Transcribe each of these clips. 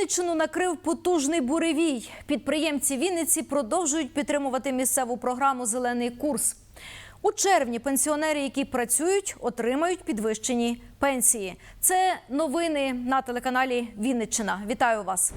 Вінниччину накрив потужний буревій. Підприємці Вінниці продовжують підтримувати місцеву програму Зелений курс. У червні пенсіонери, які працюють, отримають підвищені пенсії. Це новини на телеканалі Вінниччина. Вітаю вас.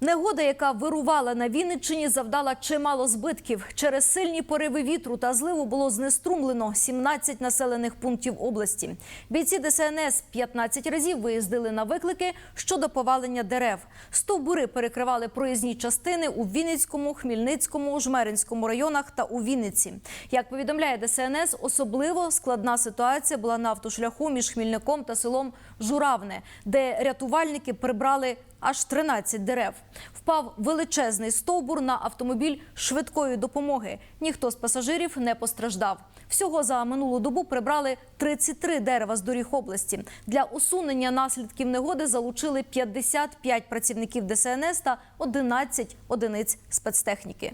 Негода, яка вирувала на Вінниччині, завдала чимало збитків. Через сильні пориви вітру та зливу було знеструмлено 17 населених пунктів області. Бійці ДСНС 15 разів виїздили на виклики щодо повалення дерев. Стовбури перекривали проїзні частини у Вінницькому, Хмільницькому, Жмеринському районах та у Вінниці. Як повідомляє ДСНС, особливо складна ситуація була на автошляху між Хмільником та селом Журавне, де рятувальники прибрали аж 13 дерев. Впав величезний стовбур на автомобіль швидкої допомоги. Ніхто з пасажирів не постраждав. Всього за минулу добу прибрали 33 дерева з доріг області. Для усунення наслідків негоди залучили 55 працівників ДСНС та 11 одиниць спецтехніки.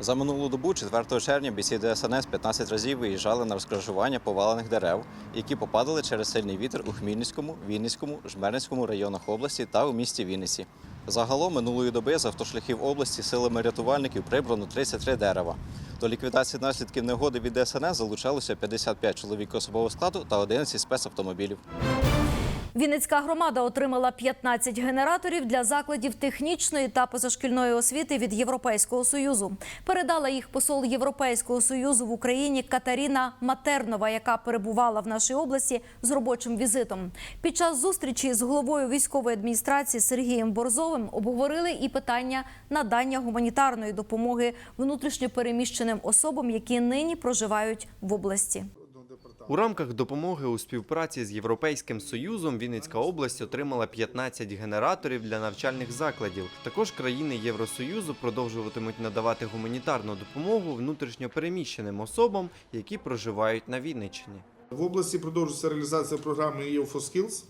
За минулу добу, 4 червня, бійці ДСНС 15 разів виїжджали на розкрижування повалених дерев, які попадали через сильний вітер у Хмільницькому, Вінницькому, Жмеринському районах області та у місті Вінниці. Загалом минулої доби з автошляхів області силами рятувальників прибрано 33 дерева. До ліквідації наслідків негоди від ДСНС залучалося 55 чоловік особового складу та 11 спецавтомобілів. Вінницька громада отримала 15 генераторів для закладів технічної та позашкільної освіти від Європейського союзу. Передала їх посол Європейського союзу в Україні Катаріна Матернова, яка перебувала в нашій області з робочим візитом. Під час зустрічі з головою військової адміністрації Сергієм Борзовим обговорили і питання надання гуманітарної допомоги внутрішньопереміщеним особам, які нині проживають в області. У рамках допомоги у співпраці з Європейським Союзом Вінницька область отримала 15 генераторів для навчальних закладів. Також країни Євросоюзу продовжуватимуть надавати гуманітарну допомогу внутрішньопереміщеним особам, які проживають на Вінниччині. В області продовжується реалізація програми Skills,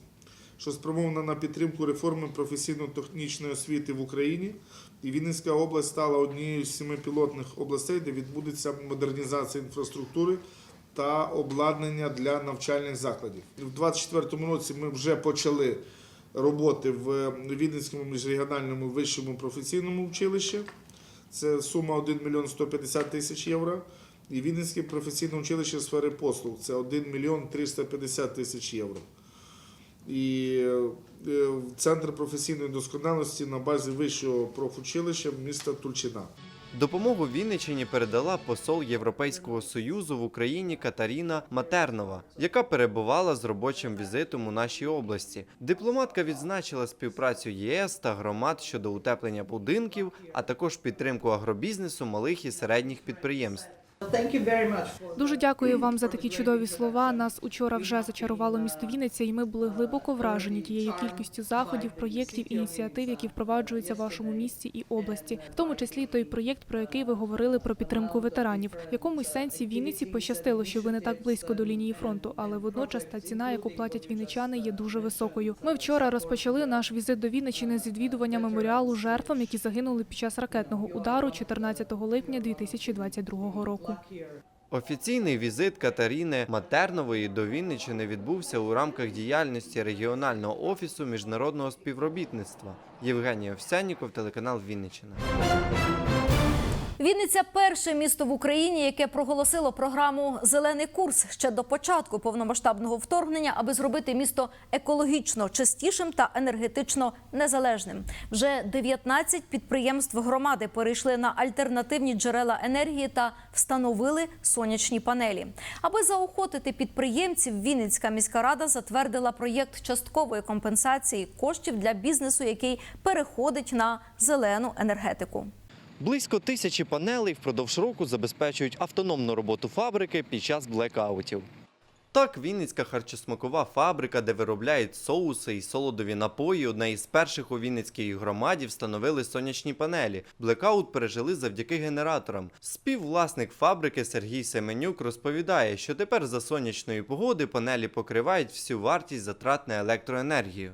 що спрямована на підтримку реформи професійно-технічної освіти в Україні. І Вінницька область стала однією з семи пілотних областей, де відбудеться модернізація інфраструктури та обладнання для навчальних закладів. У 2024 році ми вже почали роботи в Вінницькому міжрегіональному вищому професійному училищі. Це сума 1 мільйон 150 тисяч євро. І Вінницьке професійне училище сфери послуг це 1 мільйон 350 тисяч євро. І е, центр професійної досконалості на базі вищого профучилища міста Тульчина. Допомогу Вінниччині передала посол Європейського союзу в Україні Катаріна Матернова, яка перебувала з робочим візитом у нашій області. Дипломатка відзначила співпрацю ЄС та громад щодо утеплення будинків, а також підтримку агробізнесу малих і середніх підприємств. Дуже дякую вам за такі чудові слова. Нас учора вже зачарувало місто Вінниця, і ми були глибоко вражені тією кількістю заходів, проєктів, ініціатив, які впроваджуються в вашому місті і області, в тому числі той проєкт, про який ви говорили про підтримку ветеранів. В якомусь сенсі Вінниці пощастило, що ви не так близько до лінії фронту, але водночас та ціна, яку платять вінничани, є дуже високою. Ми вчора розпочали наш візит до Вінниччини з відвідування меморіалу жертвам, які загинули під час ракетного удару 14 липня 2022 року. Офіційний візит Катаріни Матернової до Вінниччини відбувся у рамках діяльності регіонального офісу міжнародного співробітництва. Євгеній Овсянніков, телеканал Вінниччина. Вінниця перше місто в Україні, яке проголосило програму Зелений курс ще до початку повномасштабного вторгнення, аби зробити місто екологічно чистішим та енергетично незалежним. Вже 19 підприємств громади перейшли на альтернативні джерела енергії та встановили сонячні панелі. Аби заохотити підприємців, Вінницька міська рада затвердила проєкт часткової компенсації коштів для бізнесу, який переходить на зелену енергетику. Близько тисячі панелей впродовж року забезпечують автономну роботу фабрики під час блекаутів. Так, Вінницька харчосмакова фабрика, де виробляють соуси і солодові напої, одна із перших у Вінницькій громаді встановили сонячні панелі. Блекаут пережили завдяки генераторам. Співвласник фабрики Сергій Семенюк розповідає, що тепер за сонячної погоди панелі покривають всю вартість затрат на електроенергію.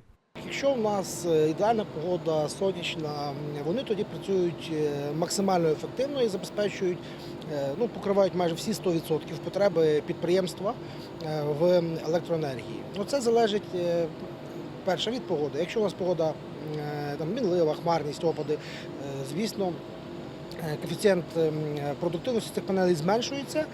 Якщо в нас е, ідеальна погода, сонячна, вони тоді працюють е, максимально ефективно і забезпечують, е, ну, покривають майже всі 100% потреби підприємства в електроенергії. Ну, це залежить перше від погоди. Якщо у нас погода там мінлива, хмарність, опади, звісно, коефіцієнт продуктивності цих панелей зменшується,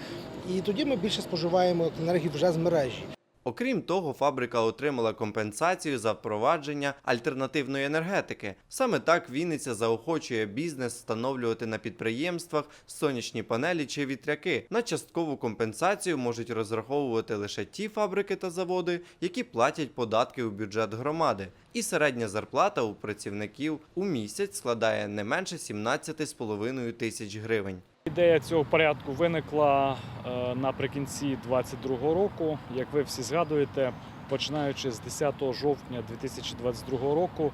і тоді ми більше споживаємо енергії вже з мережі. Окрім того, фабрика отримала компенсацію за впровадження альтернативної енергетики. Саме так Вінниця заохочує бізнес встановлювати на підприємствах сонячні панелі чи вітряки. На часткову компенсацію можуть розраховувати лише ті фабрики та заводи, які платять податки у бюджет громади. І середня зарплата у працівників у місяць складає не менше 17,5 тисяч гривень. Ідея цього порядку виникла е, наприкінці 2022 року. Як ви всі згадуєте, починаючи з 10 жовтня 2022 року,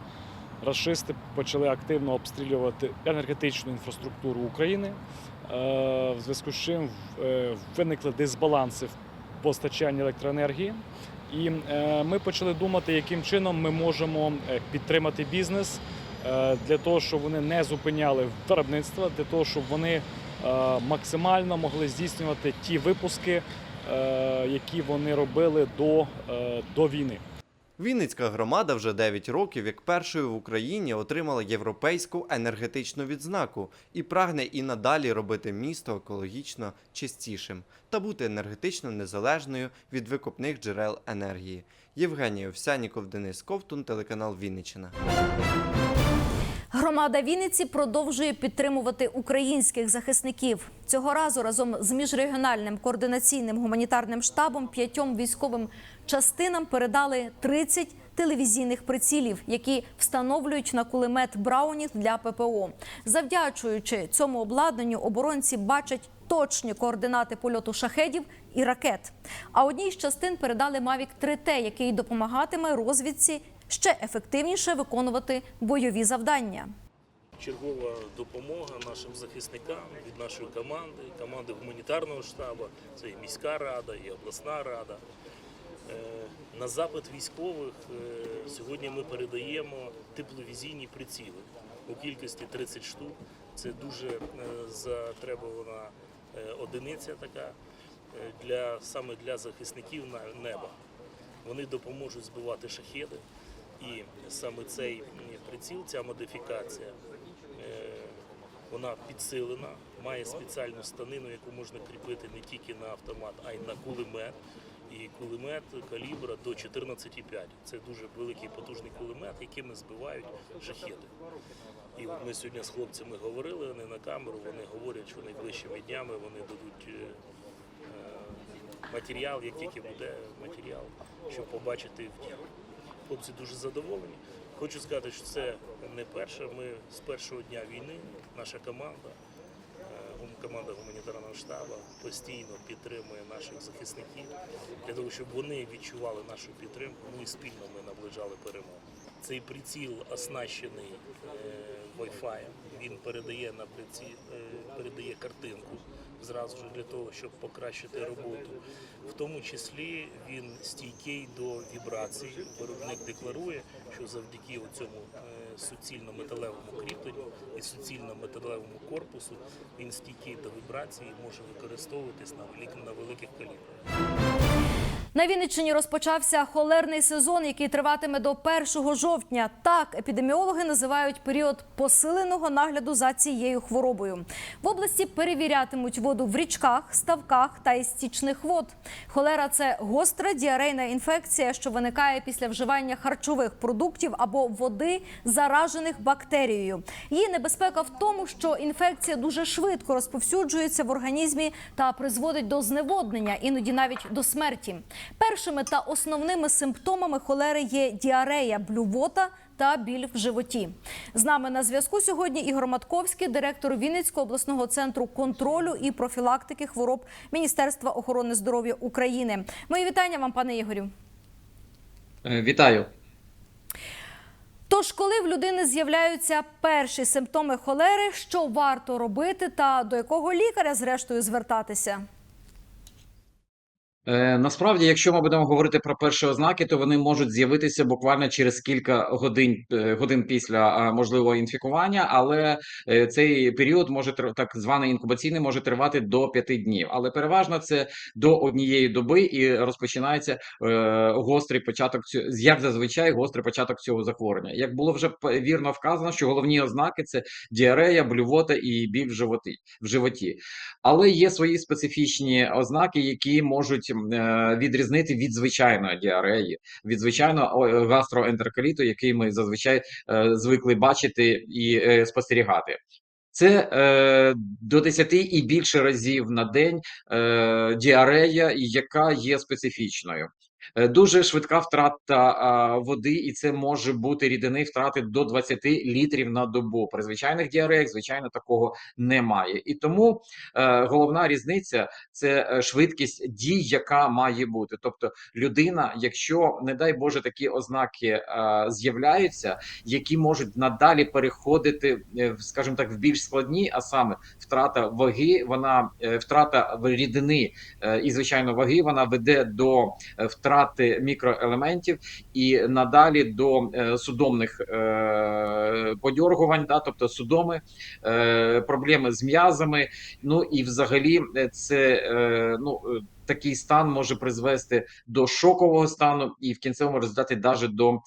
рашисти почали активно обстрілювати енергетичну інфраструктуру України. Е, В зв'язку з чим е, виникли дисбаланси в постачанні електроенергії. І ми почали думати, яким чином ми можемо підтримати бізнес для того, щоб вони не зупиняли виробництво, для того, щоб вони максимально могли здійснювати ті випуски, е, які вони робили до, е, до війни. Вінницька громада вже 9 років як першою в Україні отримала європейську енергетичну відзнаку і прагне і надалі робити місто екологічно чистішим та бути енергетично незалежною від викопних джерел енергії. Євгеній Овсяніков, Денис Ковтун, телеканал Вінниччина. Громада Вінниці продовжує підтримувати українських захисників. Цього разу разом з міжрегіональним координаційним гуманітарним штабом п'ятьом військовим частинам передали 30 телевізійних прицілів, які встановлюють на кулемет Браунінг для ППО. Завдячуючи цьому обладнанню, оборонці бачать точні координати польоту шахедів і ракет. А одній з частин передали Mavic 3T, який допомагатиме розвідці ще ефективніше виконувати бойові завдання. Чергова допомога нашим захисникам від нашої команди, команди гуманітарного штабу, це і міська рада, і обласна рада. Е, На запит військових е, сьогодні ми передаємо тепловізійні приціли у кількості 30 штук. Це дуже е, затребувана одиниця така для саме для захисників на- неба. Вони допоможуть збивати шахеди. І саме цей приціл, ця модифікація, е, вона підсилена, має спеціальну станину, яку можна кріпити не тільки на автомат, а й на кулемет. І кулемет калібра до 14,5. Це дуже великий потужний кулемет, якими збивають шахеди. І от ми сьогодні з хлопцями говорили вони на камеру, вони говорять, що найближчими днями вони дадуть е, е, матеріал, як тільки буде матеріал, щоб побачити в ділі. Хлопці дуже задоволені. Хочу сказати, що це не перше. Ми з першого дня війни, наша команда, е, команда гуманітарного штабу постійно підтримує наших захисників для того, щоб вони відчували нашу підтримку. Ну і спільно ми наближали перемогу. Цей приціл оснащений е, Wi-Fi. Він передає на приціл, е, передає картинку зразу ж для того, щоб покращити роботу. В тому числі він стійкий до вібрацій. Виробник декларує, що завдяки цьому суцільно-металевому кріпленню і суцільно-металевому корпусу він стійкий до вібрацій і може використовуватись на великих калібрах. На Вінниччині розпочався холерний сезон, який триватиме до 1 жовтня. Так епідеміологи називають період посиленого нагляду за цією хворобою. В області перевірятимуть воду в річках, ставках та із стічних вод. Холера це гостра діарейна інфекція, що виникає після вживання харчових продуктів або води, заражених бактерією. Її небезпека в тому, що інфекція дуже швидко розповсюджується в організмі та призводить до зневоднення, іноді навіть до смерті. Першими та основними симптомами холери є діарея, блювота та біль в животі. З нами на зв'язку сьогодні Ігор Матковський, директор Вінницького обласного центру контролю і профілактики хвороб Міністерства охорони здоров'я України. Мої вітання вам, пане Ігорю. Е, Вітаю. Тож, коли в людини з'являються перші симптоми холери, що варто робити та до якого лікаря зрештою звертатися? Е, насправді, якщо ми будемо говорити про перші ознаки, то вони можуть з'явитися буквально через кілька годин, е, годин після можливого інфікування, але е, цей період може так званий інкубаційний може тривати до п'яти днів. Але переважно це до однієї доби і розпочинається е, гострий початок як зазвичай гострий початок цього захворювання. Як було вже вірно вказано, що головні ознаки це діарея, блювота і біль в животі в животі. Але є свої специфічні ознаки, які можуть відрізнити від звичайної діареї, від звичайного гастроентеркаліту, який ми зазвичай е, звикли бачити і е, спостерігати. Це е, до 10 і більше разів на день е, діарея, яка є специфічною. Е, Дуже швидка втрата води, і це може бути рідини втрати до 20 літрів на добу. При звичайних діареях, звичайно, такого немає. І тому е, головна різниця це е, швидкість дій, яка має бути. Тобто, людина, якщо не дай Боже такі ознаки з'являються, які можуть надалі переходити, скажімо так, в більш складні, а саме втрата ваги, вона втрата рідини і звичайно ваги, вона веде до е, втрати мікроелементів і надалі до е, судомних е, подьоргувань, да, тобто судоми, е, проблеми з м'язами. Ну і взагалі це ну. Такий стан може призвести до шокового стану і в кінцевому результаті навіть до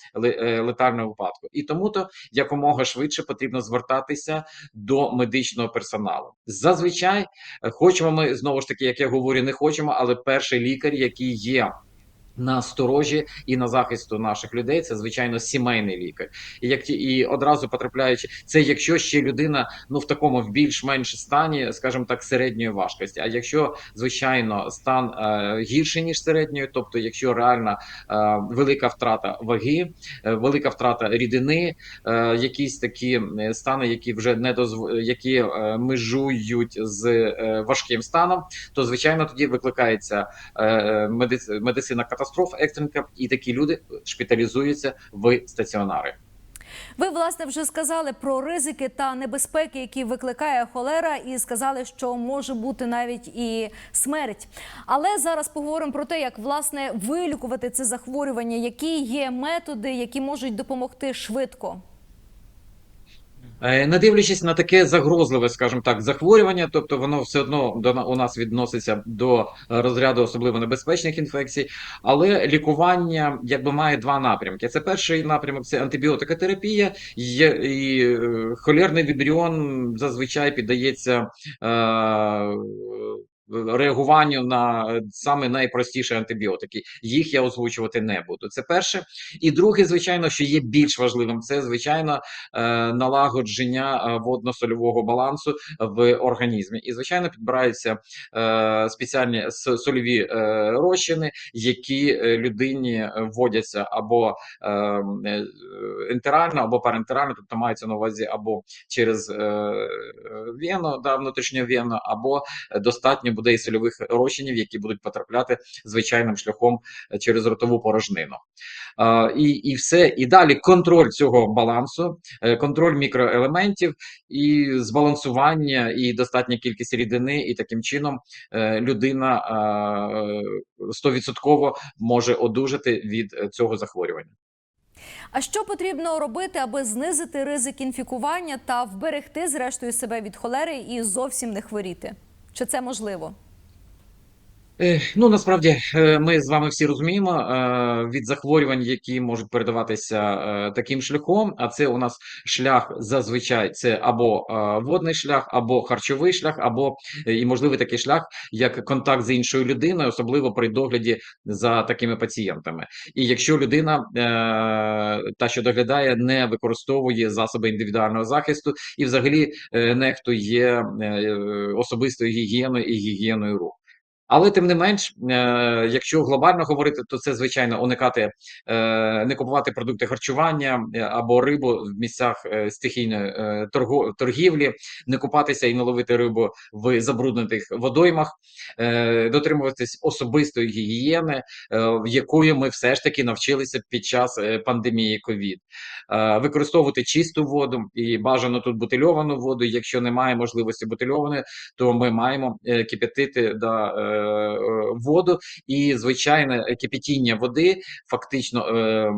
летального випадку. І тому то якомога швидше потрібно звертатися до медичного персоналу. Зазвичай хочемо ми знову ж таки, як я говорю, не хочемо, але перший лікар, який є. На сторожі і на захисту наших людей це звичайно сімейний лікар. І як і одразу потрапляючи, це якщо ще людина ну в такому в більш-менш стані, скажімо так, середньої важкості. А якщо звичайно стан е, гірший ніж середньої, тобто якщо реальна е, велика втрата ваги, е, велика втрата рідини, е, якісь такі стани, які вже не дозв... які е, межують з е, важким станом, то звичайно тоді викликається е, медицина, медицина катастроф екстренка, і такі люди шпіталізуються в стаціонари. Ви власне вже сказали про ризики та небезпеки, які викликає холера, і сказали, що може бути навіть і смерть. Але зараз поговоримо про те, як власне вилікувати це захворювання, які є методи, які можуть допомогти швидко. Е, Не дивлячись на таке загрозливе, скажімо так, захворювання, тобто воно все одно до у нас відноситься до розряду особливо небезпечних інфекцій, але лікування якби має два напрямки. Це перший напрямок це антибіотикотерапія, є, і е, холерний вібріон зазвичай піддається е, реагуванню на е, саме найпростіші антибіотики. Їх я озвучувати не буду. Це перше. І друге, звичайно, що є більш важливим, це звичайно е, налагодження е, водно-сольового балансу в організмі. І звичайно підбираються спеціальні сольові розчини, які людині вводяться або ентерально, або парентерально, тобто мається на увазі або через вену, да, внутрішню вену, або достатньо буде і сольових розчинів, які будуть потрапляти звичайним шляхом е, через ротову порожнину. Е, і, і все. І далі контроль цього балансу, е, контроль мікроелементів і збалансування, і достатня кількість рідини, і таким чином людина е, стовідсотково може одужати від цього захворювання. А що потрібно робити, аби знизити ризик інфікування та вберегти зрештою себе від холери і зовсім не хворіти? Чи це можливо? Е, Ну насправді е, ми з вами всі розуміємо е, від захворювань, які можуть передаватися таким шляхом. А це у нас шлях зазвичай це або водний шлях, або харчовий шлях, або і можливий такий шлях, як контакт з іншою людиною, особливо при догляді за такими пацієнтами. І якщо людина, та що доглядає, не використовує засоби індивідуального захисту і взагалі нехтує особистою гігієною і гігієною рук. Але тим не менш, е, якщо глобально говорити, то це звичайно уникати, е, не купувати продукти харчування е, або рибу в місцях стихійної торгівлі, не купатися і не ловити рибу в забруднених водоймах, дотримуватись особистої гігієни, в якої ми все ж таки навчилися під час пандемії ковід, використовувати чисту воду і бажано тут бутильовану воду. Якщо немає можливості бутильованої, то ми маємо кип'ятити да, воду, і звичайне кипятіння води, фактично е, е,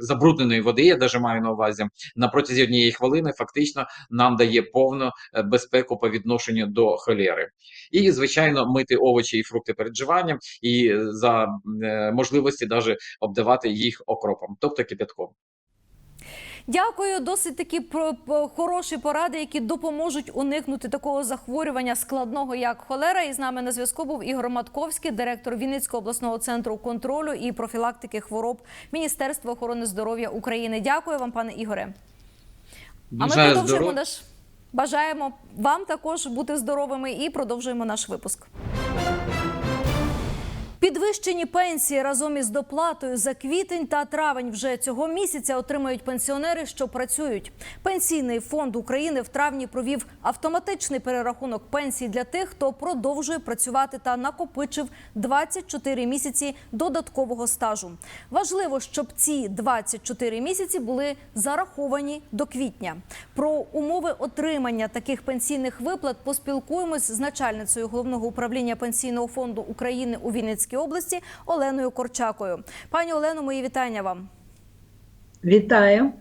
забрудненої води, я навіть маю на увазі, на протязі однієї хвилини, фактично нам дає повну е, безпеку по відношенню до холери. І, звичайно, мити овочі і фрукти перед вживанням, і е, за е, можливості навіть обдавати їх окропом, тобто кипятком. Дякую, досить такі хороші поради, які допоможуть уникнути такого захворювання складного, як холера. І з нами на зв'язку був Ігор Матковський, директор Вінницького обласного центру контролю і профілактики хвороб Міністерства охорони здоров'я України. Дякую вам, пане Ігоре. А ми продовжуємо наш. Бажаємо вам також бути здоровими і продовжуємо наш випуск. Підвищені пенсії разом із доплатою за квітень та травень вже цього місяця отримають пенсіонери, що працюють. Пенсійний фонд України в травні провів автоматичний перерахунок пенсій для тих, хто продовжує працювати та накопичив 24 місяці додаткового стажу. Важливо, щоб ці 24 місяці були зараховані до квітня. Про умови отримання таких пенсійних виплат поспілкуємось з начальницею головного управління пенсійного фонду України у Вінницькій області Оленою Корчакою. Пані Олено, мої вітання вам. Вітаю.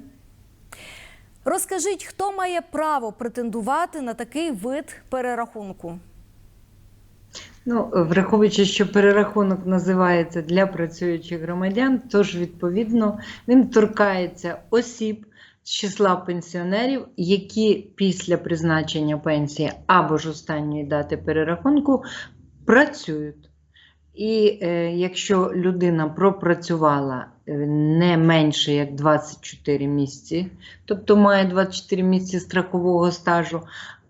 Розкажіть, хто має право претендувати на такий вид перерахунку? Ну, враховуючи, що перерахунок називається для працюючих громадян, тож відповідно він торкається осіб з числа пенсіонерів, які після призначення пенсії або ж останньої дати перерахунку працюють. І е, якщо людина пропрацювала е, не менше як 24 місяці, тобто має 24 місяці страхового стажу,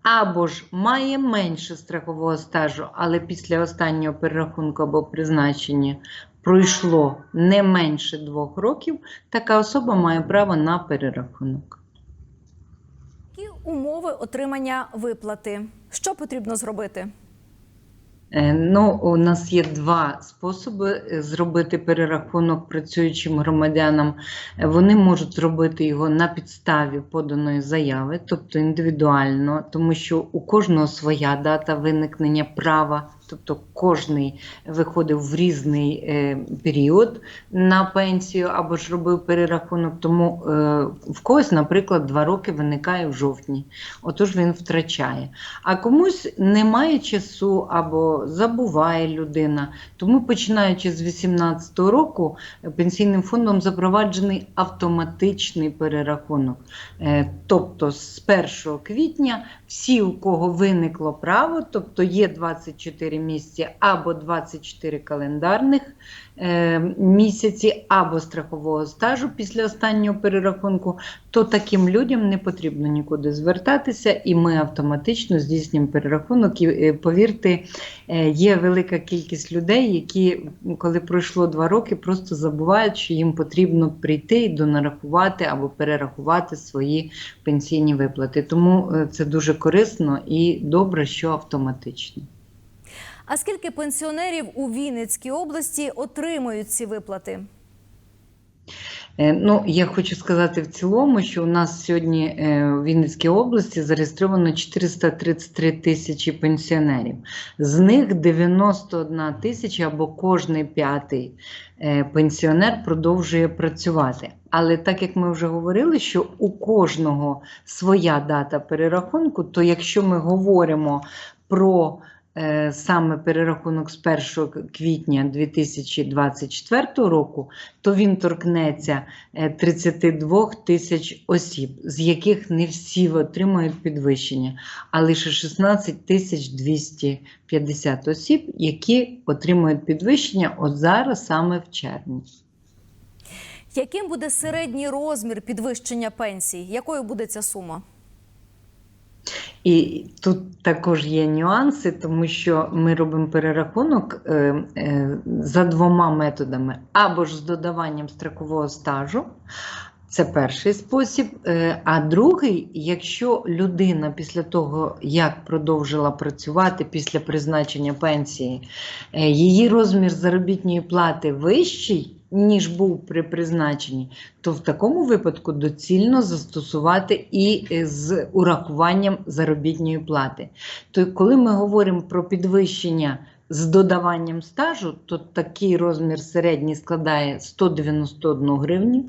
або ж має менше страхового стажу, але після останнього перерахунку або призначення пройшло не менше двох років, така особа має право на перерахунок. Які умови отримання виплати? Що потрібно зробити? Е, Ну, у нас є два способи е, зробити перерахунок працюючим громадянам. Е, Вони можуть зробити його на підставі поданої заяви, тобто індивідуально, тому що у кожного своя дата виникнення права, тобто кожний виходив в різний е, період на пенсію або ж робив перерахунок. Тому е, в когось, наприклад, два роки виникає в жовтні, отож він втрачає. А комусь немає часу або забуває людина. Тому, починаючи з 2018 року, пенсійним фондом запроваджений автоматичний перерахунок. Е, Тобто з 1 квітня всі, у кого виникло право, тобто є 24 місяці або 24 календарних е, місяці, або страхового стажу після останнього перерахунку, то таким людям не потрібно нікуди звертатися, і ми автоматично здійснюємо перерахунок. І е, повірте, е, є велика кількість людей, які, коли пройшло два роки, просто забувають, що їм потрібно прийти і донарахувати або перерахувати свої пенсійні виплати. Тому це дуже корисно і добре, що автоматично. А скільки пенсіонерів у Вінницькій області отримують ці виплати? Е, Ну, я хочу сказати в цілому, що у нас сьогодні е, в Вінницькій області зареєстровано 433 тисячі пенсіонерів. З них 91 тисяча або кожний п'ятий е, пенсіонер продовжує працювати. Але так як ми вже говорили, що у кожного своя дата перерахунку, то якщо ми говоримо про саме перерахунок з 1 квітня 2024 року, то він торкнеться е, 32 тисяч осіб, з яких не всі отримають підвищення, а лише 16 тисяч 250 осіб, які отримують підвищення от зараз, саме в червні. Яким буде середній розмір підвищення пенсій? Якою буде ця сума? І тут також є нюанси, тому що ми робимо перерахунок е, е, за двома методами: або ж з додаванням страхового стажу. Це перший спосіб. Е, А другий, якщо людина після того, як продовжила працювати після призначення пенсії, її розмір заробітної плати вищий, ніж був при призначенні, то в такому випадку доцільно застосувати і е, з урахуванням заробітної плати. То коли ми говоримо про підвищення з додаванням стажу, то такий розмір середній складає 191 гривню.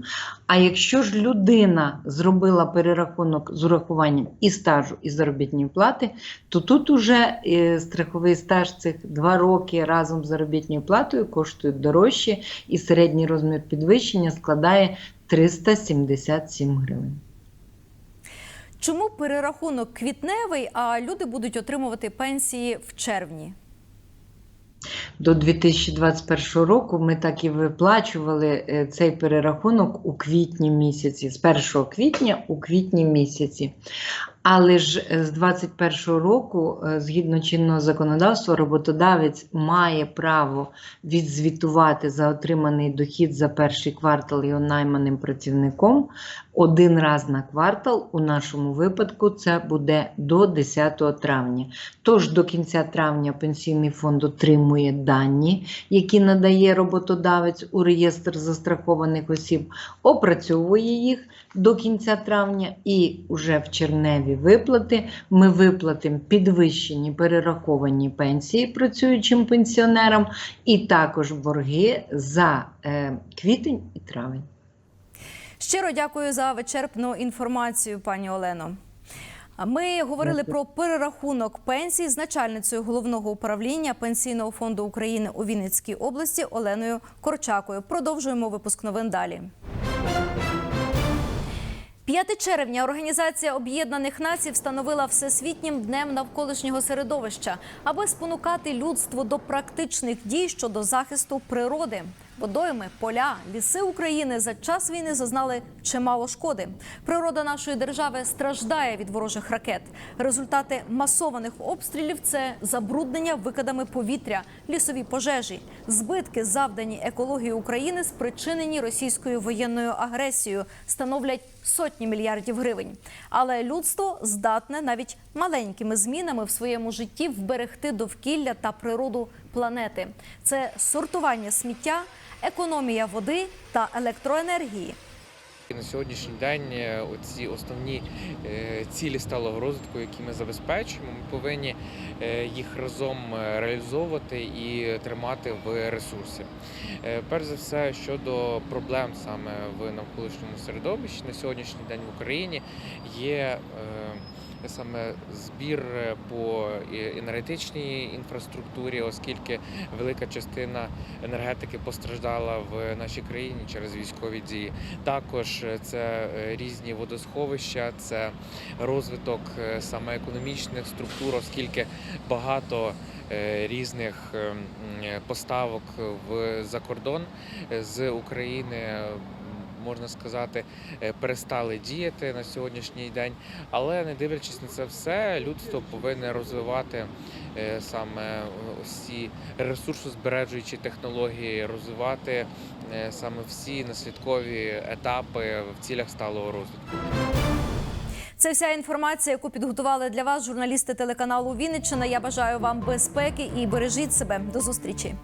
А якщо ж людина зробила перерахунок з урахуванням і стажу, і заробітної плати, то тут уже е, страховий стаж цих 2 роки разом з заробітною платою коштує дорожче, і середній розмір підвищення складає 377 гривень. Чому перерахунок квітневий, а люди будуть отримувати пенсії в червні? До 2021 року ми так і виплачували е, цей перерахунок у квітні місяці, з 1 квітня у квітні місяці. Але ж е, з 2021 року, е, згідно чинного законодавства, роботодавець має право відзвітувати за отриманий дохід за перший квартал його найманим працівником один раз на квартал. У нашому випадку це буде до 10 травня. Тож до кінця травня пенсійний фонд отримує дані, які надає роботодавець у реєстр застрахованих осіб, опрацьовує їх до кінця травня, і вже в червневі виплати ми виплатимо підвищені перераховані пенсії працюючим пенсіонерам, і також борги за е, квітень і травень. Щиро дякую за вичерпну інформацію, пані Олено. Ми говорили про перерахунок пенсій з начальницею головного управління Пенсійного фонду України у Вінницькій області Оленою Корчакою. Продовжуємо випуск новин далі. 5 червня Організація Об'єднаних Націй встановила Всесвітнім днем навколишнього середовища, аби спонукати людство до практичних дій щодо захисту природи. Водойми, поля, ліси України за час війни зазнали чимало шкоди. Природа нашої держави страждає від ворожих ракет. Результати масованих обстрілів це забруднення викидами повітря, лісові пожежі, збитки, завдані екології України, спричинені російською воєнною агресією, становлять сотні мільярдів гривень. Але людство здатне навіть маленькими змінами в своєму житті вберегти довкілля та природу планети. Це сортування сміття, економія води та електроенергії. На сьогоднішній день е, оці основні е, цілі сталого розвитку, які ми забезпечуємо, ми повинні е, їх разом реалізовувати і тримати в ресурсі. Перш за все, щодо проблем саме в навколишньому середовищі на сьогоднішній день в Україні є саме збір е, по е, енергетичній інфраструктурі, оскільки велика частина енергетики постраждала в нашій країні через військові дії. Також е, це різні водосховища, це розвиток саме економічних структур, оскільки багато різних е, м, е, поставок в за кордон е, з України. Можна сказати, е, перестали діяти на сьогоднішній день, але не дивлячись на це все, людство повинне розвивати е, саме е, ці ресурсозбережуючі технології, розвивати саме всі наслідкові етапи в цілях сталого розвитку. Це вся інформація, яку підготували для вас журналісти телеканалу Вінниччина. Я бажаю вам безпеки і бережіть себе. До зустрічі.